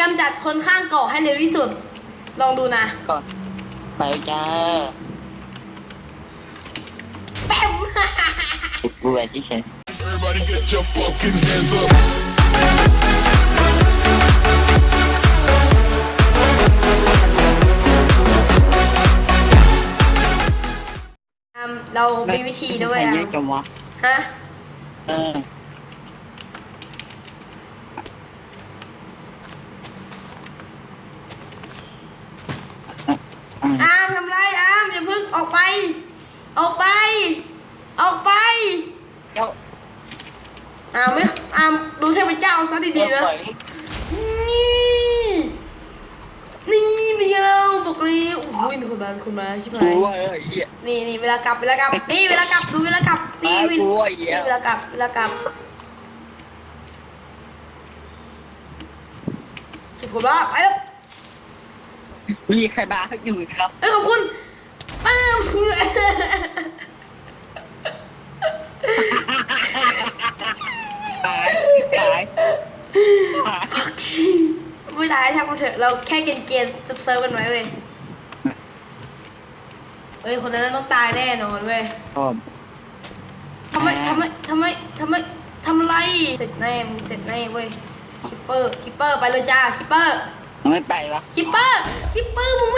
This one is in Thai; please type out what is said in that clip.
กำจัดคนข้างเกาะให้เร็วที่สุด ลองดูนะก็ไปจ้าแป๊มกูแบบที่เฉย Everybody get your fucking hands up. อะเรามีวิธีด้วยเยอะอะจังวะฮะ เอออามทำไรอามอย่าเพึ่งออกไป ออกไป ออกไปเจ้าอามไม่อามดูเทพเจ้าซะดีๆนะปล่อยนี่ นี่เป็นไงเราบอกเลยโอ้ยมีคนมามีคนมาชิบหากูยว่าเออเหี้ยนี่นี่เวลากลับเวลากลับ นี่เวลากลับดูเวลากลับนี่อะวินกูว่าเหี้ยนี่เวลากลับเวลากลับสิบกว่ารอบไปแล้วมีใครบ้าเขาอยู่ครับ เอ้ยขอบคุณป้าม ตายตาย ตายไม่ตายช่างมันเถอะเราแค่เกณฑ์เกณฑ์ซับเซิร์ฟกันไว้เว้ยเอ้ยคนนั้นต้องตายแน่นอนเว้ยผมทำไมทำไมทำไมทำไมทำอะไรเสร็จแน่มึงเสร็จแน่เว้ยคิปเปอร์คิปเปอร์ไปเลยจ้าคิปเปอร์ไม่ไปวะคิปเปอร์คิปเปอร์มึงไม่เอาเนี่ยอืม